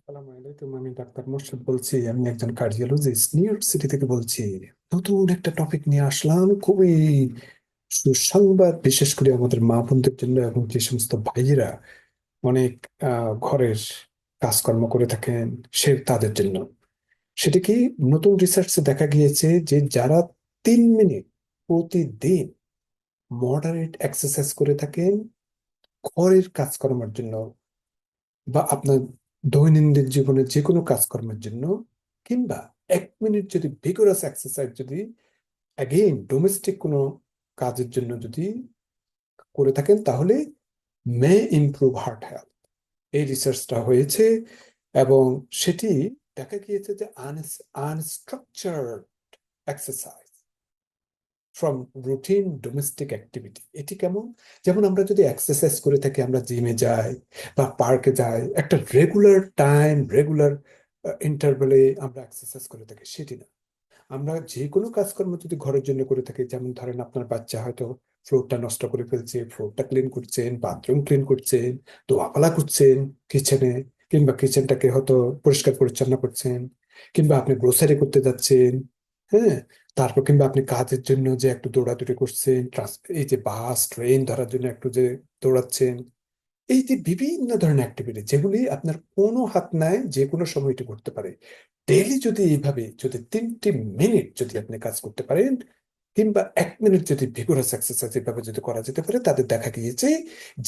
আসসালামু আলাইকুম। আমি ডাক্তার মোর্শেদ বলছি, আমি একজন কার্ডিওলজিস্ট নিউ ইয়র্ক সিটি থেকে বলছি, নতুন একটা টপিক নিয়ে আসলাম, খুবই সুসংবাদ, বিশেষ করে আমাদের মা বোনদের জন্য এবং যে সমস্ত ভাইয়েরা অনেক ঘরের কাজকর্ম করে থাকেন, সে তাদের জন্য। সেটা কি নতুন রিসার্চে দেখা গিয়েছে যে যারা তিন মিনিট প্রতিদিন মডারেট এক্সারসাইজ করে থাকেন, ঘরের কাজকর্মের জন্য বা আপনার দৈনন্দিন জীবনে যে কোনো কাজকর্মের জন্য, কিংবা এক মিনিট যদি ভিগোরাস এক্সারসাইজ যদি অ্যাগেইন ডোমেস্টিক কোনো কাজের জন্য যদি করে থাকেন, তাহলে মে ইমপ্রুভ হার্ট হেলথ এই রিসার্চটা হয়েছে এবং সেটি দেখা গিয়েছে যে unstructured exercise from routine domestic activity এটি কেমন? যেমন আমরা যদি এক্সারসাইজ করে থাকি, আমরা জিমে যাই বা পার্কে যাই, একটা রেগুলার টাইম রেগুলার ইন্টারভেলে আমরা এক্সারসাইজ করে থাকি, সেটি না। আমরা যে কোনো কাজকর্ম যদি ঘরের জন্য করে থাকি, যেমন ধরেন আপনার বাচ্চা হয়তো ফ্লোরটা নষ্ট করে ফেলছে ফ্লোরটা ক্লিন করছেন বাথরুম ক্লিন করছেন দোয়াপালা করছেন কিচেনে কিংবা কিচেনটাকে হয়তো পরিষ্কার পরিচ্ছন্ন করছেন, কিংবা আপনি গ্রোসারি করতে যাচ্ছেন হ্যাঁ? তারপর কিংবা আপনি কাজের জন্য যে একটু দৌড়াদৌড়ি করছেন এই যে বাস, ট্রেন ধরার জন্য একটু যে দৌড়াচ্ছেন, এই যে বিভিন্ন ধরনের অ্যাক্টিভিটি যেগুলি আপনার কোনো হাত নাই যে কোনো সময় এটি করতে পারে। ডেইলি যদি এইভাবে, যদি তিনটি মিনিট যদি আপনি কাজ করতে পারেন, কিংবা এক মিনিট যদি ভিগোরাস এক্সারসাইজ এভাবে যদি করা যেতে পারে তাদের দেখা গিয়েছে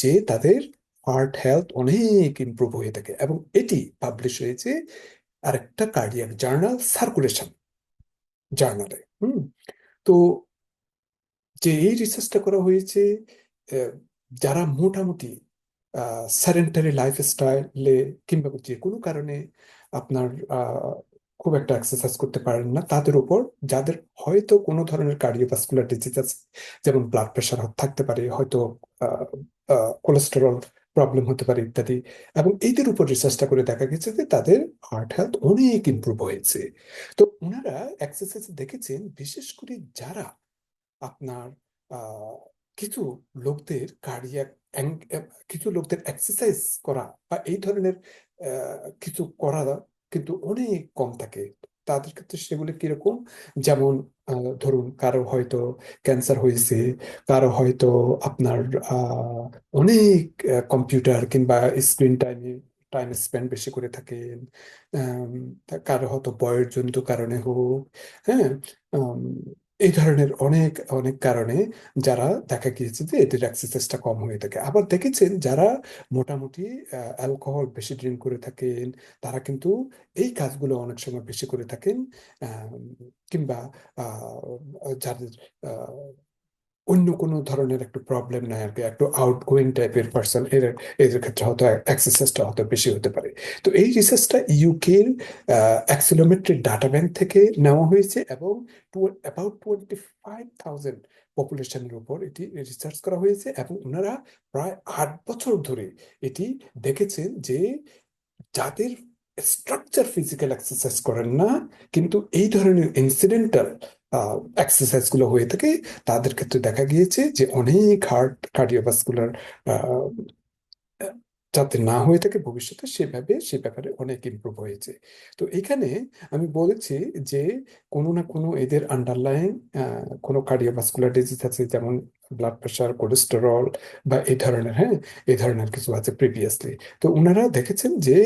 যে তাদের হার্ট হেলথ অনেক ইমপ্রুভ হয়ে থাকে। এবং এটি পাবলিশ হয়েছে আরেকটা কার্ডিয়াক জার্নাল সার্কুলেশন জার্নালে, হুম? তো যে এই রিসার্চটা করা হয়েছে যারা মোটামুটি স্যারেন্টারি সেডেন্টারি লাইফস্টাইলে কিংবা যে কোনো কারণে আপনার খুব একটা এক্সারসাইজ করতে পারেন না, তাদের উপর যাদের হয়তো কোনো ধরনের কার্ডিওভাস্কুলার ডিজিজ আছে যেমন ব্লাড প্রেশার থাকতে পারে, হয়তো কোলেস্টেরল প্রবলেম হতে পারে ইত্যাদি। এবং এইদের উপর রিসার্চটা করে দেখা গেছে যে তাদের হার্ট হেলথ অনেক ইমপ্রুভ হয়েছে। তো ওনারা এক্সারসাইজ দেখেছেন বিশেষ করে যারা আপনার কিছু লোকদের কার্ডিয়াক কিছু লোকদের এক্সারসাইজ করা বা এই ধরনের কিছু করা কিন্তু অনেক কম থাকে। তাদের ক্ষেত্রে সেগুলি কীরকম? যেমন ধরুন কারও হয়তো ক্যান্সার হয়েছে, কারও হয়তো আপনার অনেক কম্পিউটার কিংবা স্ক্রিন টাইমে, টাইম স্পেন্ড বেশি করে থাকেন। কারও হয়তো বয়সজনিত কারণে হোক হ্যাঁ? এই ধরনের অনেক অনেক কারণে যারা দেখা গিয়েছে যে এদের এক্সারসাইজটা কম হয়ে থাকে। আবার দেখেছেন যারা মোটামুটি অ্যালকোহল বেশি ড্রিঙ্ক করে থাকেন, তারা কিন্তু এই কাজগুলো অনেক সময় বেশি করে থাকেন কিংবা যাদের অন্য কোনো ধরনের একটু প্রবলেম নাই আর কি একটু আউটগোয়িং টাইপের পার্সন এর এদের ক্ষেত্রে হয়তো এক্সারসাইজটা হয়তো বেশি হতে পারে। তো এই রিসার্চটা ইউকের অ্যাক্সিলোমেট্রি ডাটা ব্যাংক থেকে নেওয়া হয়েছে এবং অ্যাবাউট টোয়েন্টি ফাইভ থাউজেন্ড পপুলেশনের উপর এটি রিসার্চ করা হয়েছে এবং ওনারা প্রায় আট বছর ধরে এটি দেখেছেন যে যাদের স্ট্রাকচার ফিজিক্যাল এক্সারসাইজ করেন না কিন্তু এই ধরনের ইনসিডেন্টাল এক্সারসাইজগুলো হয়ে থাকে, তাদের ক্ষেত্রে দেখা গিয়েছে যে অনেক হার্ট কার্ডিওভাস্কুলার যাতে না হয়ে থাকে ভবিষ্যতে, সেভাবে, সে ব্যাপারে অনেক ইমপ্রুভ হয়েছে। তো এখানে আমি বলেছি যে কোনো না কোনো এদের আন্ডারলাইন কোনো কার্ডিওভাস্কুলার ডিজিজ আছে, যেমন ব্লাড প্রেশার কোলেস্টেরল বা এই ধরনের হ্যাঁ? এই ধরনের কিছু আছে প্রিভিয়াসলি তো ওনারা দেখেছেন যে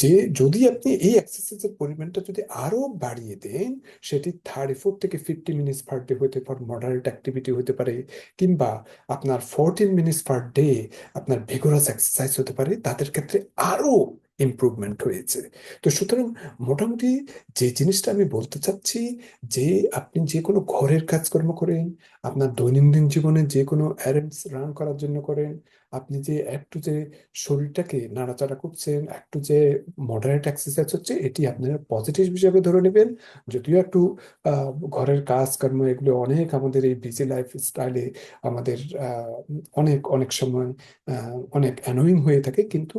যে যদি আপনি এই এক্সারসাইজের পরিমাণটা যদি আরও বাড়িয়ে দেন, সেটি থার্টি ফোর থেকে ফিফটি মিনিটস পার ডে হতে পারে মডারেট অ্যাক্টিভিটি হতে পারে, কিংবা আপনার ফোরটিন মিনিটস পার ডে আপনার ভিগোরাস এক্সারসাইজ হতে পারে, তাদের ক্ষেত্রে আরও ইমপ্রুভমেন্ট হয়েছে। তো সুতরাং মোটামুটি যে জিনিসটা আমি বলতে চাচ্ছি যে আপনি যে কোনো ঘরের কাজকর্ম করেন, আপনার দৈনন্দিন জীবনে যে কোনো অ্যারেন্ডস রান করার জন্য করেন, আপনি যে একটু যে শরীরটাকে নাড়াচাড়া করছেন একটু যে মডারেট এক্সারসাইজ হচ্ছে, এটি আপনারা পজিটিভ হিসেবে ধরে নেবেন। যদিও একটু ঘরের কাজকর্ম এগুলো অনেক আমাদের এই বিজি লাইফ স্টাইলে আমাদের অনেক অনেক সময় অনেক অ্যানোয়িং হয়ে থাকে, কিন্তু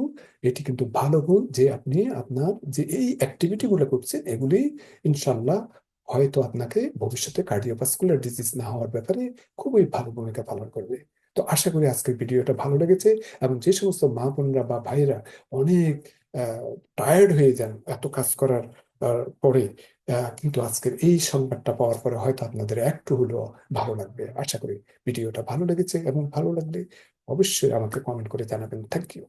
এটি কিন্তু ভালো গুণ যে আপনি আপনার যে এই অ্যাক্টিভিটি গুলো করছেন, এগুলি ইনশাল্লাহ হয়তো আপনাকে ভবিষ্যতে কার্ডিওভাস্কুলার ডিজিজ না হওয়ার ব্যাপারে খুবই ভালো ভূমিকা পালন করবে। তো আশা করি আজকের ভিডিওটা ভালো লেগেছে এবং যে সমস্ত মা বোনরা বা ভাইরা অনেক টায়ার্ড হয়ে যান এত কাজ করার পরে কিন্তু আজকের এই সংবাদটা পাওয়ার পরে হয়তো আপনাদের একটু হলেও ভালো লাগবে। আশা করি ভিডিওটা ভালো লেগেছে এবং ভালো লাগলে অবশ্যই আমাকে কমেন্ট করে জানাবেন। Thank you